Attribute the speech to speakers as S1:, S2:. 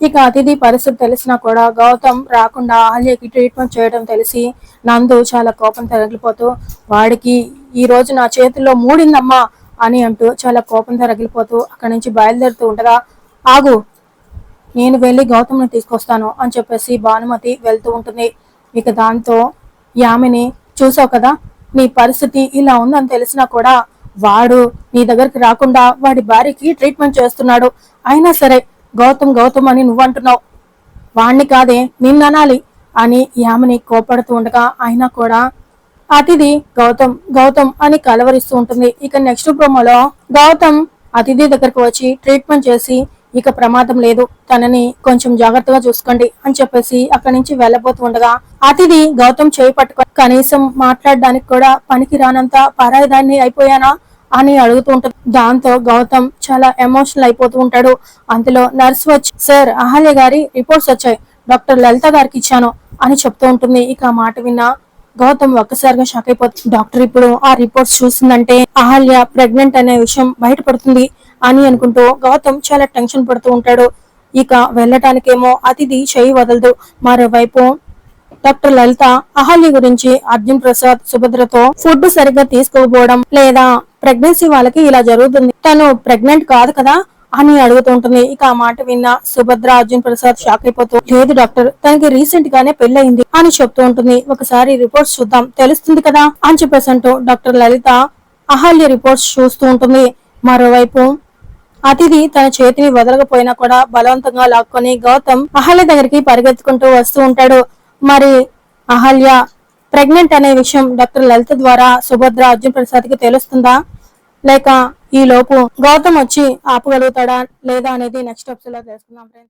S1: ఇక అతిథి పరిస్థితి తెలిసినా కూడా గౌతమ్ రాకుండా అహల్యకి ట్రీట్మెంట్ చేయడం తెలిసి నందు చాలా కోపం తరగిలిపోతూ వాడికి ఈ రోజు నా చేతిలో మూడిందమ్మా అని అంటూ చాలా కోపం తరగిలిపోతూ అక్కడి నుంచి బయలుదేరుతూ ఉండగా ఆగు నేను వెళ్ళి గౌతమ్ని తీసుకొస్తాను అని చెప్పేసి భానుమతి వెళ్తూ ఉంటుంది. ఇక దాంతో యామిని చూసావు కదా నీ పరిస్థితి ఇలా ఉందని తెలిసినా కూడా వాడు నీ దగ్గరికి రాకుండా వాడి భార్యకి ట్రీట్మెంట్ చేస్తున్నాడు. అయినా సరే గౌతమ్ గౌతమ్ అని నువ్వంటున్నావు. వాణ్ణి కాదే నిన్ననాలి అని యామిని కోపడుతూ ఉండగా అయినా కూడా అతిథి గౌతమ్ గౌతమ్ అని కలవరిస్తూ ఉంటుంది. ఇక నెక్స్ట్ ప్రోమోలో గౌతమ్ అతిథి దగ్గరకు వచ్చి ట్రీట్మెంట్ చేసి ఇక ప్రమాదం లేదు. తనని కొంచెం జాగ్రత్తగా చూసుకోండి అని చెప్పేసి అక్కడి నుంచి వెళ్ళబోతూ ఉండగా అతిథి గౌతమ్ చేయి పట్టుకో కనీసం మాట్లాడడానికి కూడా పనికి రానంత పరాయిదాన్ని అయిపోయానా? అని అడుగుతూ ఉంటాడు దాంతో గౌతమ్ చాలా ఎమోషనల్ అయిపోతూ ఉంటాడు. అంతలో నర్స్ వచ్చి సార్ అహల్య గారి రిపోర్ట్స్ వచ్చాయి. డాక్టర్ లలిత గారికి ఇచ్చాను అని చెప్తూ ఉంటుంది. ఇక మాట విన్నా గౌతమ్ ఒక్కసారిగా షాక్ అయిపోతుంది డాక్టర్ ఇప్పుడు ఆ రిపోర్ట్స్ చూసిందంటే అహల్య ప్రెగ్నెంట్ అనే విషయం బయటపడుతుంది అని అనుకుంటూ గౌతమ్ చాలా టెన్షన్ పడుతూ ఉంటాడు. ఇక వెళ్ళటానికేమో అతిథి చేయి వదలదు. మరోవైపు డాక్టర్ లలిత అహల్య గురించి అర్జున్ ప్రసాద్ సుభద్రతో ఫుడ్ సరిగ్గా తీసుకోకపోవడం లేదా ప్రెగ్నెన్సీ వాళ్ళకి ఇలా జరుగుతుంది. తను ప్రెగ్నెంట్ కాదు కదా అని అడుగుతూ ఉంటుంది. ఇక ఆ మాట విన్న సుభద్ర అర్జున్ ప్రసాద్ షాక్ అయిపోతూ లేదు డాక్టర్ తనకి రీసెంట్ గానే పెళ్ళయింది అని చెప్తూ ఉంటుంది. ఒకసారి రిపోర్ట్స్ చూద్దాం. తెలుస్తుంది కదా అని చెప్పేసి అంటూ డాక్టర్ లలిత అహల్య రిపోర్ట్స్ చూస్తూ ఉంటుంది. మరోవైపు అతిథి తన చేతిని వదలకపోయినా కూడా బలవంతంగా లాక్కొని గౌతమ్ అహల్య దగ్గరికి పరిగెత్తుకుంటూ వస్తూ ఉంటాడు. మరి అహల్య ప్రెగ్నెంట్ అనే విషయం డాక్టర్ లలిత ద్వారా సుభద్ర అర్జున్ ప్రసాద్కి తెలుస్తుందా? లేక ఈ లోపు గౌతమ్ వచ్చి ఆపగలుగుతాడా లేదా అనేది నెక్స్ట్ ఎపిసోడ్లో తెలుసుకుందాం ఫ్రెండ్స్